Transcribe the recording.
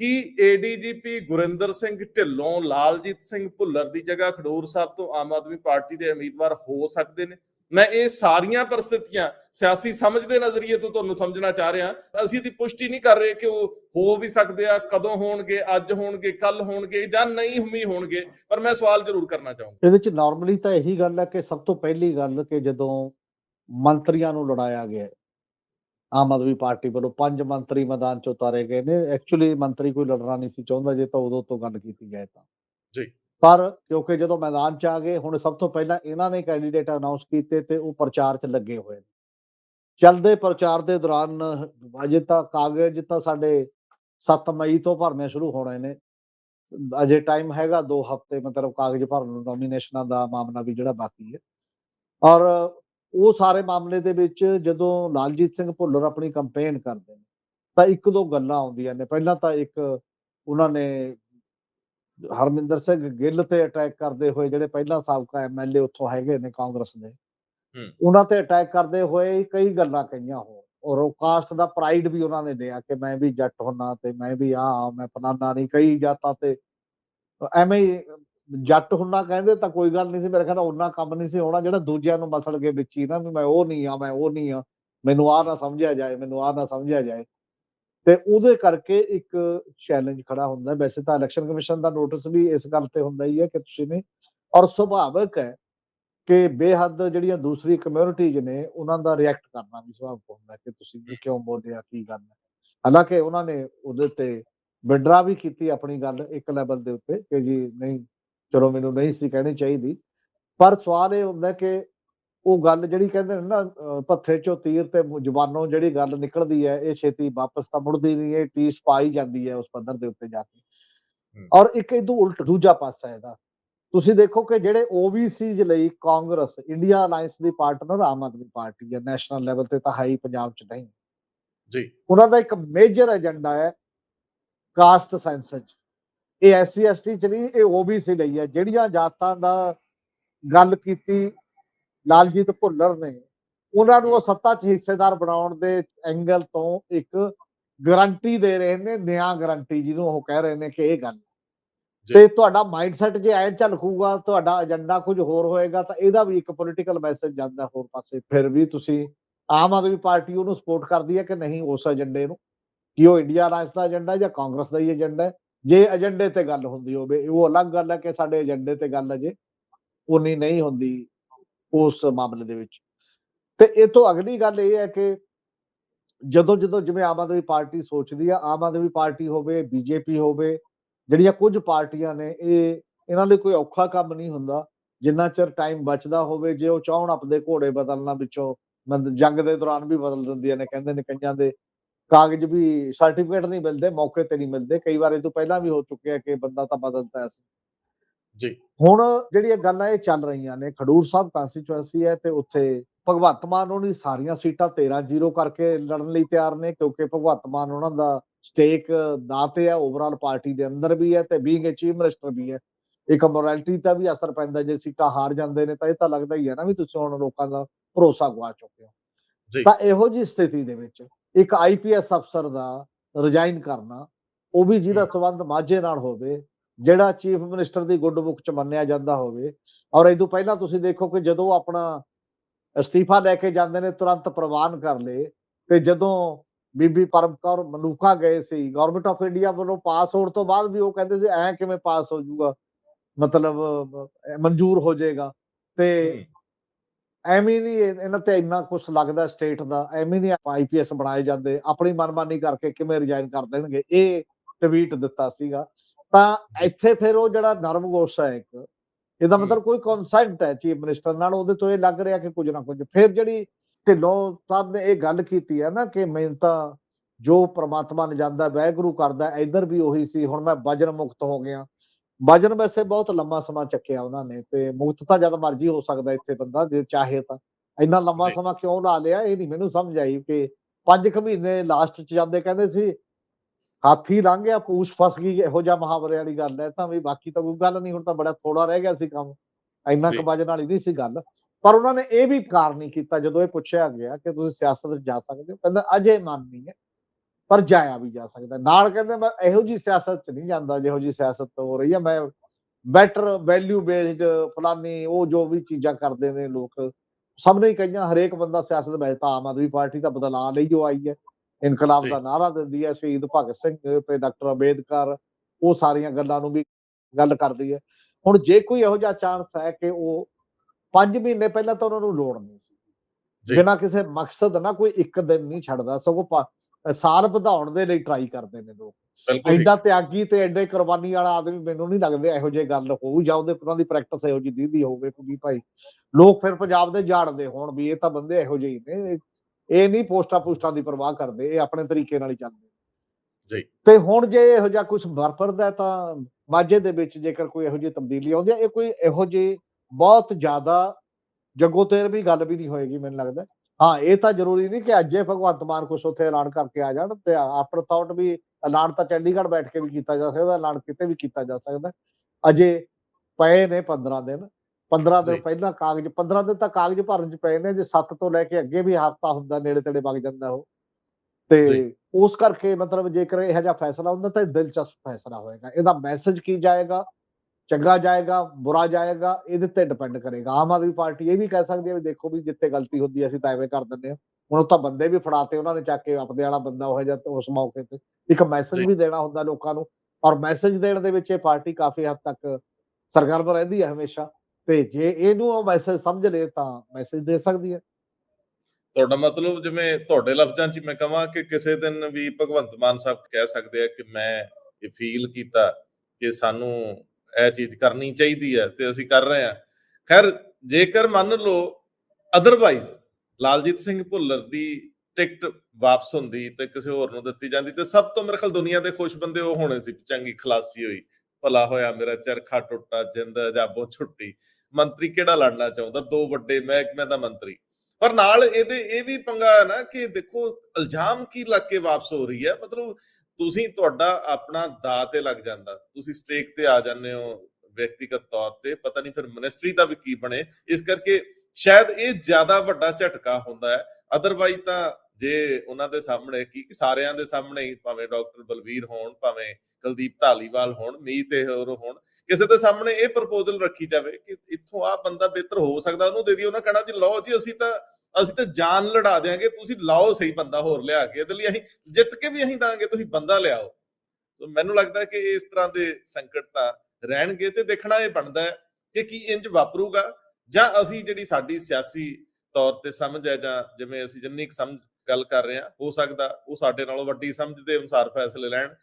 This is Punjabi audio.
ਕੀ ਏਡੀਜੀਪੀ ਗੁਰਿੰਦਰ ਸਿੰਘ ਢਿੱਲੋਂ, ਲਾਲਜੀਤ ਸਿੰਘ ਭੁੱਲਰ ਦੀ ਜਗ੍ਹਾ ਖਡੂਰ ਸਾਹਿਬ ਤੋਂ ਆਮ ਆਦਮੀ ਪਾਰਟੀ ਦੇ ਉਮੀਦਵਾਰ ਹੋ ਸਕਦੇ ਨੇ? ਮੈਂ ਇਹ ਸਾਰੀਆਂ ਪਰਿਸਥਿਤੀਆਂ ਸਿਆਸੀ ਸਮਝ ਦੇ ਨਜ਼ਰੀਏ ਤੋਂ ਤੁਹਾਨੂੰ ਸਮਝਣਾ ਚਾਹ ਰਿਹਾ। ਅਸੀਂ ਦੀ ਪੁਸ਼ਟੀ ਨਹੀਂ ਕਰ ਰਹੇ ਕਿ ਉਹ ਹੋ ਵੀ ਸਕਦੇ ਆ, ਕਦੋਂ ਹੋਣਗੇ, ਅੱਜ ਹੋਣਗੇ ਕੱਲ ਹੋਣਗੇ ਜਾਂ ਨਹੀਂ ਵੀ ਹੋਣਗੇ, ਪਰ ਮੈਂ ਸਵਾਲ ਜ਼ਰੂਰ ਕਰਨਾ ਚਾਹੂੰਗਾ। ਇਹਦੇ ਚ ਨਾਰਮਲੀ ਤਾਂ ਇਹੀ ਗੱਲ ਹੈ ਕਿ ਸਭ ਤੋਂ ਪਹਿਲੀ ਗੱਲ ਕਿ ਜਦੋਂ ਮੰਤਰੀਆਂ ਨੂੰ ਲੜਾਇਆ ਗਿਆ ਆਮ ਆਦਮੀ ਪਾਰਟੀ ਵੱਲੋਂ ਪੰਜ ਮੰਤਰੀ ਮੈਦਾਨ ਚ ਉਤਾਰੇ ਗਏ ਨੇ। ਐਕਚੁਅਲੀ ਮੰਤਰੀ ਕੋਈ ਲੜਨਾ ਨਹੀਂ ਸੀ ਚਾਹੁੰਦਾ ਜੇ ਤਾਂ ਉਦੋਂ ਤੋਂ ਗੱਲ ਕੀਤੀ ਜਾਏ ਤਾਂ। ਜੀ। ਪਰ ਕਿਉਂਕਿ ਜਦੋਂ ਮੈਦਾਨ ਚ ਆ ਗਏ ਹੁਣ ਸਭ ਤੋਂ ਪਹਿਲਾਂ ਇਹਨਾਂ ਨੇ ਕੈਂਡੀਡੇਟ ਅਨਾਉਂਸ ਕੀਤੇ ਤੇ ਉਹ ਪ੍ਰਚਾਰ ਚ ਲੱਗੇ ਹੋਏ ਨੇ। ਚਲਦੇ ਪ੍ਰਚਾਰ ਦੇ ਦੌਰਾਨ ਅਜੇ ਤਾਂ ਕਾਗਜ਼ ਤਾਂ ਸਾਡੇ 7 ਮਈ ਤੋਂ ਭਰਨੇ ਸ਼ੁਰੂ ਹੋਣੇ ਨੇ। ਅਜੇ ਟਾਈਮ ਹੈਗਾ 2 ਹਫ਼ਤੇ ਮਤਲਬ ਕਾਗਜ਼ ਭਰਨ ਨੂੰ ਨੋਮੀਨੇਸ਼ਨਾਂ ਦਾ ਮਾਮਲਾ ਵੀ ਜਿਹੜਾ ਬਾਕੀ ਹੈ। ਔਰ ਉਹ ਸਾਰੇ ਮਾਮਲੇ ਦੇ ਵਿੱਚ ਜਦੋਂ ਲਾਲਜੀਤ ਸਿੰਘ ਭੁੱਲਰ ਆਪਣੀ ਕੰਪੇਨ ਕਰਦੇ ਨੇ ਤਾਂ ਇੱਕ ਦੋ ਗੱਲਾਂ ਆਉਂਦੀਆਂ ਨੇ। ਪਹਿਲਾਂ ਤਾਂ ਇੱਕ ਉਹਨਾਂ ਨੇ ਹਰਮਿੰਦਰ ਸਿੰਘ ਗਿੱਲ ਤੇ ਅਟੈਕ ਕਰਦੇ ਹੋਏ ਜਿਹੜੇ ਪਹਿਲਾਂ ਸਾਬਕਾ ਐਮਐਲਏ ਉੱਥੋਂ ਹੈਗੇ ਨੇ ਕਾਂਗਰਸ ਦੇ ਉਹਨਾਂ ਤੇ ਅਟੈਕ ਕਰਦੇ ਹੋਏ ਕਈ ਗੱਲਾਂ ਕਹੀਆਂ ਹੋ ਔਰ ਉਹ ਕਾਸਟ ਦਾ ਪ੍ਰਾਈਡ ਵੀ ਉਹਨਾਂ ਨੇ ਲਿਆ ਕਿ ਮੈਂ ਵੀ ਜੱਟ ਹੁੰਨਾ ਤੇ ਮੈਂ ਵੀ ਆ ਮੈਂ ਫਲਾਨਾ ਨਹੀਂ ਕਈ ਜਾਤਾਂ ਤੇ ਐਵੇਂ ਹੀ ਜੱਟ ਹੁੰਨਾ ਕਹਿੰਦੇ ਤਾਂ ਕੋਈ ਗੱਲ ਨਹੀਂ ਸੀ, ਮੇਰੇ ਖਿਆਲ ਉਹਨਾਂ ਕੰਮ ਨਹੀਂ ਸੀ ਹੋਣਾ ਜਿਹੜਾ ਦੂਜਿਆਂ ਨੂੰ ਮਸਲ ਕੇ ਵਿੱਚ ਹੀ ਨਾ ਵੀ ਮੈਂ ਉਹ ਨਹੀਂ ਆ ਮੈਂ ਉਹ ਨਹੀਂ ਆ ਮੈਨੂੰ ਆ ਨਾ ਸਮਝਿਆ ਜਾਏ, ਮੈਨੂੰ ਆ ਨਾ ਸਮਝਿਆ ਜਾਏ। ਤੇ ਉਹਦੇ ਕਰਕੇ ਇੱਕ ਚੈਲੰਜ ਖੜਾ ਹੁੰਦਾ। ਵੈਸੇ ਤਾਂ ਇਲੈਕਸ਼ਨ ਕਮਿਸ਼ਨ ਦਾ ਨੋਟਿਸ ਵੀ ਇਸ ਗੱਲ ਤੇ ਹੁੰਦਾ ਹੀ ਹੈ ਕਿ ਤੁਸੀਂ ਨੇ ਔਰ ਸੁਭਾਵਿਕ ਹੈ ਕਿ ਬੇਹੱਦ ਜਿਹੜੀਆਂ ਦੂਸਰੀ ਕਮਿਊਨਿਟੀਜ਼ ਨੇ, ਉਹਨਾਂ ਦਾ ਰਿਐਕਟ ਕਰਨਾ ਵੀ ਸੁਭਾਵਿਕ ਹੁੰਦਾ ਕਿ ਤੁਸੀਂ ਇਹ ਕਿਉਂ ਬੋਲਿਆ ਕੀ ਗੱਲ ਹੈ। ਹਾਲਾਂਕਿ ਉਹਨਾਂ ਨੇ ਉਹਦੇ ਤੇ ਵਿਡਰਾ ਵੀ ਕੀਤੀ ਆਪਣੀ ਗੱਲ ਇੱਕ ਲੈਵਲ ਦੇ ਉੱਤੇ ਕਿ ਜੀ ਨਹੀਂ ਚਲੋ ਮੈਨੂੰ ਨਹੀਂ ਸੀ ਕਹਿਣੀ ਚਾਹੀਦੀ ਪਰ ਸਵਾਲ ਇਹ ਹੁੰਦਾ ਕਿ ਉਹ ਗੱਲ ਜਿਹੜੀ ਕਹਿੰਦੇ ਨੇ ਨਾ ਭੱਥੇ ਚੋਂ ਤੀਰ ਤੇ ਜ਼ੁਬਾਨੋਂ ਜਿਹੜੀ ਗੱਲ ਨਿਕਲਦੀ ਹੈ ਇਹ ਛੇਤੀ ਵਾਪਸ ਤਾਂ ਮੁੜਦੀ ਨਹੀਂ ਇਹ ਟੀਸ ਪਾਈ ਜਾਂਦੀ ਹੈ ਉਸ ਪੱਧਰ ਦੇ ਉੱਤੇ ਜਾ ਕੇ। ਔਰ ਇੱਕ ਇਦੋਂ ਉਲਟ ਦੂਜਾ ਪਾਸਾ ਇਹਦਾ। ਤੁਸੀਂ ਦੇਖੋ ਕਿ ਜਿਹੜੇ OBCs ਲਈ ਕਾਂਗਰਸ ਇੰਡੀਆ ਅਲਾਈਅੰਸ ਦੀ ਪਾਰਟਨਰ ਆਮ ਆਦਮੀ ਪਾਰਟੀ ਹੈ ਨੈਸ਼ਨਲ ਲੈਵਲ ਤੇ ਤਾਂ ਹਾਈ ਪੰਜਾਬ ਚ ਨਹੀਂ। ਜੀ। ਉਹਨਾਂ ਦਾ ਇੱਕ ਮੇਜਰ ਏਜੰਡਾ ਹੈ ਕਾਸਟ ਸੈਂਸਸ ਇਹ ਐਸਸੀ ਐਸਟੀ ਚ ਨਹੀਂ ਇਹ OBC ਲਈ ਹੈ। ਜਿਹੜੀਆਂ ਜਾਤਾਂ ਦਾ ਗੱਲ ਕੀਤੀ ਲਾਲਜੀਤ ਭੁੱਲਰ ਨੇ ਉਹਨਾਂ ਨੂੰ ਉਹ ਸੱਤਾ 'ਚ ਹਿੱਸੇਦਾਰ ਬਣਾਉਣ ਦੇ ਐਂਗਲ ਤੋਂ ਇੱਕ ਗਾਰੰਟੀ ਦੇ ਰਹੇ ਨੇ ਨਿਆਂ ਗਾਰੰਟੀ ਜਿਹਨੂੰ ਉਹ ਕਹਿ ਰਹੇ ਨੇ ਕਿ ਇਹ ਗੱਲ। ਤੇ ਤੁਹਾਡਾ ਮਾਈਂਡਸੈਟ ਜੇ ਐਂ ਝਲਕੂਗਾ ਤੁਹਾਡਾ ਏਜੰਡਾ ਕੁਝ ਹੋਰ ਹੋਏਗਾ ਤਾਂ ਇਹਦਾ ਵੀ ਇੱਕ ਪੋਲੀਟੀਕਲ ਮੈਸੇਜ ਜਾਂਦਾ ਹੋਰ ਪਾਸੇ। ਫਿਰ ਵੀ ਤੁਸੀਂ ਆਮ ਆਦਮੀ ਪਾਰਟੀ ਉਹਨੂੰ ਸਪੋਰਟ ਕਰਦੀ ਹੈ ਕਿ ਨਹੀਂ ਉਸ ਏਜੰਡੇ ਨੂੰ? ਕਿ ਉਹ ਇੰਡੀਆ ਰਾਜ ਦਾ ਏਜੰਡਾ ਜਾਂ ਕਾਂਗਰਸ ਦਾ ਹੀ ਏਜੰਡਾ ਹੈ? ਜੇ ਏਜੰਡੇ ਤੇ ਗੱਲ ਹੁੰਦੀ ਹੋਵੇ ਉਹ ਅਲੱਗ ਗੱਲ ਹੈ ਕਿ ਸਾਡੇ ਏਜੰਡੇ ਤੇ ਗੱਲ ਅਜੇ ਉਨੀ ਨਹੀਂ ਹੁੰਦੀ ਉਸ ਮਾਮਲੇ ਦੇ ਵਿੱਚ। ਤੇ ਇਹ ਤੋਂ ਅਗਲੀ ਗੱਲ ਇਹ ਹੈ ਕਿ ਜਦੋਂ ਜਦੋਂ ਜਿਵੇਂ ਆਮ ਆਦਮੀ ਪਾਰਟੀ ਸੋਚਦੀ ਆ, ਆਮ ਆਦਮੀ ਪਾਰਟੀ ਹੋਵੇ, ਬੀਜੇਪੀ ਹੋਵੇ, ਜਿਹੜੀਆਂ ਕੁਝ ਪਾਰਟੀਆਂ ਨੇ, ਇਹ ਇਹਨਾਂ ਲਈ ਕੋਈ ਔਖਾ ਕੰਮ ਨਹੀਂ ਹੁੰਦਾ। ਜਿੰਨਾ ਚਿਰ ਟਾਈਮ ਬਚਦਾ ਹੋਵੇ, ਜੇ ਉਹ ਚਾਹਣ ਆਪਦੇ ਘੋੜੇ ਬਦਲਣਾ ਵਿੱਚੋਂ ਜੰਗ ਦੇ ਦੌਰਾਨ ਵੀ ਬਦਲ ਦਿੰਦੀਆਂ ਨੇ, ਕਹਿੰਦੇ ਨੇ ਕਈਆਂ ਦੇ ਕਾਗਜ਼ ਵੀ ਸਰਟੀਫਿਕੇਟ ਨਹੀਂ ਮਿਲਦੇ ਮੌਕੇ ਤੇ ਨਹੀਂ ਮਿਲਦੇ। ਕਈ ਵਾਰ ਇਹ ਤੋਂ ਪਹਿਲਾਂ ਵੀ ਹੋ ਚੁੱਕਿਆ ਕਿ ਬੰਦਾ ਤਾਂ ਬਦਲਦਾ ਸੀ। ਜੀ। ਹੁਣ ਜਿਹੜੀਆਂ ਗੱਲਾਂ ਇਹ ਚੱਲ ਰਹੀਆਂ ਨੇ ਖਡੂਰ ਸਾਹਿਬ ਕਨਸਟੀਚੁਐਂਸੀ ਹੈ ਤੇ ਉੱਥੇ ਭਗਵੰਤ ਮਾਨ ਉਹਨੀ ਸਾਰੀਆਂ ਸੀਟਾਂ 13-0 ਕਰਕੇ ਲੜਨ ਲਈ ਤਿਆਰ ਨੇ ਕਿਉਂਕਿ ਭਗਵੰਤ ਮਾਨ ਉਹਨਾਂ ਦਾ ਸਟੇਕ ਦਾ ਤੇ ਹੈ ਓਵਰਆਲ ਪਾਰਟੀ ਦੇ ਅੰਦਰ ਵੀ ਹੈ ਤੇ ਬੀਇੰਗ ਚੀਫ ਮਿਨਿਸਟਰ ਵੀ ਹੈ। ਇੱਕ ਮੋਰੈਲਿਟੀ ਤਾਂ ਵੀ ਅਸਰ ਪੈਂਦਾ ਜੇ ਸੀਟਾਂ ਹਾਰ ਜਾਂਦੇ ਨੇ ਤਾਂ ਇਹ ਤਾਂ ਲੱਗਦਾ ਹੀ ਹੈ ਨਾ ਵੀ ਤੁਸੀਂ ਹੁਣ ਲੋਕਾਂ ਦਾ ਭਰੋਸਾ ਗਵਾ ਚੁੱਕੇ ਹੋ। ਜੀ। ਤਾਂ ਇਹੋ ਜੀ ਸਥਿਤੀ ਦੇ ਵਿੱਚ ਇੱਕ ਆਈਪੀਐਸ ਅਫਸਰ ਦਾ ਰਿਜ਼ਾਈਨ ਕਰਨਾ ਉਹ ਵੀ ਜਿਹਦਾ। ਸਬੰਧ ਮਾਝੇ ਨਾਲ ਹੋਵੇ ਜਿਹੜਾ ਚੀਫ ਮਿਨਿਸਟਰ ਦੀ ਗੁੱਡ ਬੁੱਕ ਚ ਮੰਨਿਆ ਜਾਂਦਾ ਹੋਵੇ ਔਰ ਇਹ ਤੋਂ ਪਹਿਲਾਂ ਤੁਸੀਂ ਦੇਖੋ ਕਿ ਜਦੋਂ ਆਪਣਾ ਅਸਤੀਫਾ ਲੈ ਕੇ ਜਾਂਦੇ ਨੇ ਤੁਰੰਤ ਪ੍ਰਵਾਨ ਕਰ ਲਏ ਤੇ ਜਦੋਂ ਬੀਬੀ ਪਰਮਕੌਰ ਮਲੂਕਾ ਗਏ ਸੀ ਗਵਰਨਮੈਂਟ ਆਫ ਇੰਡੀਆ ਵੱਲੋਂ ਪਾਸ ਹੋਣ ਤੋਂ ਬਾਅਦ ਵੀ ਉਹ ਕਹਿੰਦੇ ਸੀ ਐ ਕਿਵੇਂ ਪਾਸ ਹੋ ਜਾਊਗਾ? ਮਤਲਬ ਮਨਜ਼ੂਰ ਹੋ ਜਾਏਗਾ। ਤੇ ਐਵੇਂ ਨਹੀਂ ਇਹਨਾਂ ਤੇ ਇੰਨਾ ਕੁਝ ਲੱਗਦਾ ਸਟੇਟ ਦਾ ਐਵੇਂ ਨਹੀਂ ਆਈਪੀਐਸ ਬਣਾਏ ਜਾਂਦੇ ਆਪਣੀ ਮਨਮਾਨੀ ਕਰਕੇ ਕਿਵੇਂ ਰਿਜ਼ਾਈਨ ਕਰ ਦੇਣਗੇ ਇਹ ਟਵੀਟ ਦਿੱਤਾ ਸੀਗਾ। ਤਾਂ ਇੱਥੇ ਫਿਰ ਉਹ ਜਿਹੜਾ ਨਰਮ ਗੋਸਾ ਹੈ ਇੱਕ ਇਹਦਾ। ਮਤਲਬ ਕੋਈ ਕਨਸੈਂਟ ਹੈ ਚੀਫ ਮਿਨਿਸਟਰ ਨਾਲ ਉਹਦੇ ਤੋਂ ਇਹ ਲੱਗ ਰਿਹਾ ਕਿ ਕੁਝ ਨਾ ਕੁਝ। ਫਿਰ ਜਿਹੜੀ ਢਿੱਲੋਂ ਸਾਹਿਬ ਨੇ ਇਹ ਗੱਲ ਕੀਤੀ ਹੈ ਨਾ ਕਿ ਮੈਂ ਤਾਂ ਜੋ ਪ੍ਰਮਾਤਮਾ ਨੇ ਜਾਂਦਾ ਵੈਗਰੂ ਕਰਦਾ ਇੱਧਰ ਵੀ ਉਹੀ ਸੀ ਹੁਣ ਮੈਂ ਵਜਨ ਮੁਕਤ ਹੋ ਗਿਆ। ਵਜਨ ਵੈਸੇ ਬਹੁਤ ਲੰਮਾ ਸਮਾਂ ਚੱਕਿਆ ਉਹਨਾਂ ਨੇ ਤੇ ਮੁਕਤ ਤਾਂ ਜਦ ਮਰਜ਼ੀ ਹੋ ਸਕਦਾ ਇੱਥੇ ਬੰਦਾ ਜੇ ਚਾਹੇ ਤਾਂ ਇੰਨਾ ਲੰਮਾ। ਸਮਾਂ ਕਿਉਂ ਲਾ ਲਿਆ ਇਹ ਨਹੀਂ ਮੈਨੂੰ ਸਮਝ ਆਈ ਕਿ ਪੰਜ ਕੁ ਮਹੀਨੇ ਲਾਸਟ ਚ ਜਾਂਦੇ ਕਹਿੰਦੇ ਸੀ ਹਾਥੀ ਲੰਘ ਗਿਆ ਪੂਛ ਫਸ ਗਈ ਇਹੋ ਜਿਹਾ ਮੁਹਾਵਰੇ ਵਾਲੀ ਗੱਲ ਹੈ ਤਾਂ ਵੀ ਬਾਕੀ ਤਾਂ ਕੋਈ ਗੱਲ ਨਹੀਂ ਹੁਣ ਤਾਂ ਬੜਾ ਥੋੜਾ ਰਹਿ ਗਿਆ ਸੀ ਕੰਮ ਇੰਨਾ। ਕੁ ਵਜਨ ਵਾਲੀ ਨਹੀਂ ਸੀ ਗੱਲ ਪਰ ਉਹਨਾਂ ਨੇ ਇਹ ਵੀ ਕਾਰ ਨਹੀਂ ਕੀਤਾ ਜਦੋਂ ਇਹ ਪੁੱਛਿਆ ਗਿਆ ਕਿ ਤੁਸੀਂ ਸਿਆਸਤ ਵਿੱਚ ਜਾ ਸਕਦੇ ਹੋ ਕਹਿੰਦਾ ਅਜੇ ਮਨ ਨਹੀਂ ਹੈ ਪਰ ਜਾਇਆ ਵੀ ਜਾ ਸਕਦਾ। ਨਾਲ ਕਹਿੰਦੇ ਮੈਂ ਇਹੋ ਜੀ ਸਿਆਸਤ ਚ ਨਹੀਂ ਜਾਂਦਾ ਜਿਹੋ ਜੀ ਸਿਆਸਤ ਹੋ ਰਹੀ ਹੈ ਮੈਂ ਬੈਟਰ ਵੈਲਿਊ ਬੇਸਡ ਫਲਾਨੀ ਉਹ ਜੋ ਵੀ ਚੀਜ਼ਾਂ ਕਰਦੇ ਨੇ ਲੋਕ ਸਭ ਨੇ ਕਹੀਆਂ ਹਰੇਕ ਬੰਦਾ ਸਿਆਸਤ ਵਿੱਚ ਤਾਂ ਆਮ ਆਦਮੀ ਪਾਰਟੀ ਦਾ ਬਦਲਾਅ ਲਈ ਜੋ ਆਈ ਹੈ। ਇਨਕਲਾਬ। ਦਾ ਨਾਰਾ ਦਿੰਦੀ ਹੈ ਸ਼ਹੀਦ ਭਗਤ ਸਿੰਘ ਤੇ ਡਾਕਟਰ ਅੰਬੇਦਕਰ ਉਹ ਸਾਰੀਆਂ ਗੱਲਾਂ ਨੂੰ ਵੀ ਗੱਲ ਕਰਦੀ ਹੈ। ਹੁਣ ਜੇ ਕੋਈ ਇਹੋ ਜਿਹਾ ਚਾਂਸ ਹੈ ਕਿ ਉਹ 5 ਮਹੀਨੇ ਪਹਿਲਾਂ ਤਾਂ ਉਹਨਾਂ ਨੂੰ ਲੋੜ ਨਹੀਂ ਸੀ। ਬਿਨਾਂ ਕਿਸੇ ਮਕਸਦ ਨਾ ਕੋਈ ਇੱਕ ਦਿਨ ਨਹੀਂ ਛੱਡਦਾ ਸਗੋਂ ਸਾਲ ਵਧਾਉਣ ਦੇ ਲਈ ਟਰਾਈ ਕਰਦੇ ਨੇ ਲੋਕ। ਐਡਾ ਤਿਆਗੀ ਤੇ ਐਡੇ ਕੁਰਬਾਨੀ ਵਾਲਾ ਆਦਮੀ ਮੈਨੂੰ ਨਹੀਂ ਲੱਗਦਾ ਇਹੋ ਜਿਹੀ ਗੱਲ ਹੋਊ ਜਾਂ ਉਹਦੇ ਉਹਨਾਂ ਦੀ ਪ੍ਰੈਕਟਿਸ ਇਹੋ ਜਿਹੀ ਦੀਦੀ ਹੋਵੇ ਕੋਈ ਭਾਈ। ਲੋਕ ਫਿਰ ਪੰਜਾਬ ਦੇ ਜਾਣਦੇ ਹੋਣ ਵੀ ਇਹ ਤਾਂ ਬੰਦੇ ਇਹੋ ਜਿਹੇ ਹੀ ਨੇ। ਇਹ- ਨਹੀਂ ਪੋਸਟਾਂ ਪੋਸਟਾਂ ਦੀ ਪਰਵਾਹ ਕਰਦੇ ਇਹ ਆਪਣੇ ਤਰੀਕੇ ਨਾਲ ਹੀ ਚੱਲਦੇ ਜੀ। ਤੇ ਹੁਣ ਜੇ ਇਹੋ ਜਿਹਾ ਕੁਝ ਵਾਪਰਦਾ ਹੈ ਤਾਂ ਮਾਝੇ ਦੇ ਵਿੱਚ ਜੇਕਰ ਕੋਈ ਇਹੋ ਜਿਹੀ ਤਬਦੀਲੀ ਆਉਂਦੀ ਹੈ ਇਹ ਕੋਈ ਇਹੋ ਜਿਹੀ ਬਹੁਤ ਜ਼ਿਆਦਾ ਜੱਗੋ ਤੇਰ ਵੀ ਗੱਲ ਵੀ ਨਹੀਂ ਹੋਏਗੀ ਮੈਨੂੰ ਲੱਗਦਾ। ਹਾਂ ਇਹ ਤਾਂ ਜ਼ਰੂਰੀ ਨਹੀਂ ਕਿ ਅੱਜੇ ਭਗਵੰਤ ਮਾਨ ਕੁਛ ਉੱਥੇ ਐਲਾਨ ਕਰਕੇ ਆ ਜਾਣ ਤੇ ਆਫਟਰ ਥਾਟ ਵੀ ਐਲਾਨ ਤਾਂ ਚੰਡੀਗੜ੍ਹ ਬੈਠ ਕੇ ਵੀ ਕੀਤਾ ਜਾ ਸਕਦਾ ਐਲਾਨ ਕਿਤੇ ਵੀ ਕੀਤਾ ਜਾ ਸਕਦਾ ਅਜੇ ਪਏ ਨੇ 15 ਦਿਨ 15 ਦਿਨ। ਪਹਿਲਾਂ ਕਾਗਜ਼ 15 ਦਿਨ ਤਾਂ ਕਾਗਜ਼ ਭਰਨ ਚ ਪਏ ਨੇ ਜੇ 7 ਤੋਂ ਲੈ ਕੇ ਅੱਗੇ ਵੀ ਹਫਤਾ ਹੁੰਦਾ ਨੇੜੇ ਤੇੜੇ ਵਗ ਜਾਂਦਾ ਉਹ ਤੇ। ਉਸ ਕਰਕੇ ਮਤਲਬ ਜੇਕਰ ਇਹ ਜਿਹਾ ਫੈਸਲਾ ਹੁੰਦਾ ਤਾਂ ਦਿਲਚਸਪ ਫੈਸਲਾ ਹੋਏਗਾ ਇਹਦਾ ਮੈਸੇਜ ਕੀ ਜਾਏਗਾ ਚੰਗਾ ਜਾਏਗਾ ਬੁਰਾ ਜਾਏਗਾ ਇਹਦੇ ਤੇ ਡਿਪੈਂਡ ਕਰੇਗਾ। ਆਮ ਆਦਮੀ ਪਾਰਟੀ ਇਹ ਵੀ ਕਹਿ ਸਕਦੀ ਹੈ ਵੀ ਦੇਖੋ ਵੀ ਜਿੱਥੇ ਗਲਤੀ ਹੁੰਦੀ ਅਸੀਂ ਤਾਂ ਐਵੇਂ ਕਰ ਦਿੰਦੇ ਹਾਂ। ਹੁਣ ਉਹ ਤਾਂ ਬੰਦੇ ਵੀ ਫੜਾਤੇ ਉਹਨਾਂ ਨੇ ਚੱਕ ਕੇ ਆਪਦੇ ਵਾਲਾ ਬੰਦਾ ਉਹ ਤੇ ਉਸ ਮੌਕੇ ਤੇ। ਇੱਕ ਮੈਸੇਜ ਜੀ। ਵੀ ਦੇਣਾ ਹੁੰਦਾ ਲੋਕਾਂ ਨੂੰ ਔਰ ਮੈਸੇਜ ਦੇਣ ਦੇ ਵਿੱਚ ਇਹ ਪਾਰਟੀ ਕਾਫੀ ਹੱਦ ਤੱਕ ਸਰਗਰਮ ਰਹਿੰਦੀ ਹੈ ਹਮੇਸ਼ਾ। ਤੇ ਜੇ ਇਹਨੂੰ ਉਹ ਮੈਸੇਜ ਸਮਝ ਲੇ ਤਾਂ ਮੈਸੇਜ ਦੇ ਸਕਦੀ ਹੈ। ਤੁਹਾਡਾ ਮਤਲਬ ਜਿਵੇਂ ਤੁਹਾਡੇ ਲਫ਼ਜ਼ਾਂ 'ਚ ਮੈਂ ਕਹਾਂ ਕਿ ਕਿਸੇ ਦਿਨ ਵੀ ਭਗਵੰਤ ਮਾਨ ਸਾਹਿਬ ਕਹਿ ਸਕਦੇ ਆ ਕਿ ਮੈਂ ਇਹ ਫੀਲ ਕੀਤਾ ਕਿ ਸਾਨੂੰ ਇਹ ਚੀਜ਼ ਕਰਨੀ ਚਾਹੀਦੀ ਹੈ ਤੇ ਅਸੀਂ ਕਰ ਰਹੇ ਹਾਂ। ਖੈਰ, ਜੇਕਰ ਮੰਨ ਲਓ ਅਦਰਵਾਈਜ਼ ਲਾਲਜੀਤ ਸਿੰਘ ਭੁੱਲਰ ਦੀ ਟਿਕਟ ਵਾਪਸ ਹੁੰਦੀ ਤੇ ਕਿਸੇ ਹੋਰ ਨੂੰ ਦਿੱਤੀ ਜਾਂਦੀ ਤੇ ਸਭ ਤੋਂ ਮੇਰੇ ਖਿਆਲ ਦੁਨੀਆ ਦੇ ਖੁਸ਼ ਬੰਦੇ ਉਹ ਹੋਣੇ ਸੀ, ਚੰਗੀ ਖਲਾਸੀ ਹੋਈ, ਭਲਾ ਹੋਇਆ ਮੇਰਾ ਚਰਖਾ ਟੁੱਟਾ, ਜਿੰਦ ਜਾਬੋਂ ਛੁੱਟੀ, ਮੰਤਰੀ ਕਿਹੜਾ ਲੜਨਾ ਚਾਹੁੰਦਾ? ਦੋ ਵੱਡੇ ਮਹਿਕਮੇ ਦਾ ਮੰਤਰੀ। ਪਰ ਨਾਲ ਇਹਦੇ, ਇਹ ਵੀ ਪੰਗਾ ਹੈ ਨਾ ਕਿ ਦੇਖੋ, ਇਲਜ਼ਾਮ ਕੀ ਲੱਗ ਕੇ ਵਾਪਸ ਹੋ ਰਹੀ ਹੈ? ਮਤਲਬ ਤੁਸੀਂ ਤੁਹਾਡਾ ਆਪਣਾ ਦਾ ਤੇ ਲੱਗ ਜਾਂਦਾ। ਤੁਸੀਂ ਸਟੇਕ ਤੇ ਆ ਜਾਂਦੇ ਹੋ ਵਿਅਕਤੀਗਤ ਤੌਰ ਤੇ, ਪਤਾ ਨਹੀਂ ਫਿਰ ਮਿਨਿਸਟਰੀ ਦਾ ਵੀ ਕੀ ਬਣੇ। ਇਸ ਕਰਕੇ ਸ਼ਾਇਦ ਇਹ ਜ਼ਿਆਦਾ ਵੱਡਾ ਝਟਕਾ ਹੁੰਦਾ ਹੈ। ਅਦਰਵਾਈਜ਼ ਤਾਂ ਜੇ ਉਹਨਾਂ ਦੇ ਸਾਹਮਣੇ ਕੀ ਸਾਰਿਆਂ ਦੇ ਸਾਹਮਣੇ ਹੀ, ਭਾਵੇਂ ਡਾਕਟਰ ਬਲਵੀਰ ਹੋਣ, ਭਾਵੇਂ ਕੁਲਦੀਪ ਢਾਲੀਵਾਲ ਹੋਣ, ਮੀਤ ਤੇ ਹੋਰ ਹੋਣ, ਕਿਸੇ ਦੇ ਸਾਹਮਣੇ ਇਹ ਪ੍ਰਪੋਜ਼ਲ ਰੱਖੀ ਜਾਵੇ ਕਿ ਇੱਥੋਂ ਆ ਬੰਦਾ ਬਿਹਤਰ ਹੋ ਸਕਦਾ, ਉਹਨੂੰ ਦੇ ਦਿਓ ਉਹਨਾਂ ਕਹਿਣਾ ਜੀ, ਲਓ ਜੀ, ਅਸੀਂ ਤਾਂ ਅਸੀਂ ਤਾਂ ਜਾਨ ਲੜਾ ਦਿਆਂਗੇ, ਤੁਸੀਂ ਲਾਓ ਸਹੀ ਬੰਦਾ ਹੋਰ ਲਿਆ ਕੇ, ਇਹਦੇ ਲਈ ਅਸੀਂ ਜਿੱਤ ਕੇ ਵੀ ਅਸੀਂ ਦਾਂਗੇ, ਤੁਸੀਂ ਬੰਦਾ ਲਿਆਓ। ਸੋ ਮੈਨੂੰ ਲੱਗਦਾ ਕਿ ਇਸ ਤਰ੍ਹਾਂ ਦੇ ਸੰਕਟ ਤਾਂ ਰਹਿਣਗੇ ਤੇ ਦੇਖਣਾ ਇਹ ਬਣਦਾ ਹੈ ਕਿ ਕੀ ਇੰਜ ਵਾਪਰੂਗਾ, ਜਾਂ ਅਸੀਂ ਜਿਹੜੀ ਸਾਡੀ ਸਿਆਸੀ ਤੌਰ ਤੇ ਸਮਝ ਹੈ, ਜਾਂ ਜਿਵੇਂ ਅਸੀਂ ਜਿੰਨੀ ਕੁ ਸਮਝ ਗੱਲ ਕਰ ਰਹੇ ਹਾਂ, ਹੋ ਸਕਦਾ ਉਹ ਸਾਡੇ ਨਾਲੋਂ ਵੱਡੀ ਸਮਝ ਦੇ ਅਨੁਸਾਰ ਫੈਸਲੇ ਲੈਣ।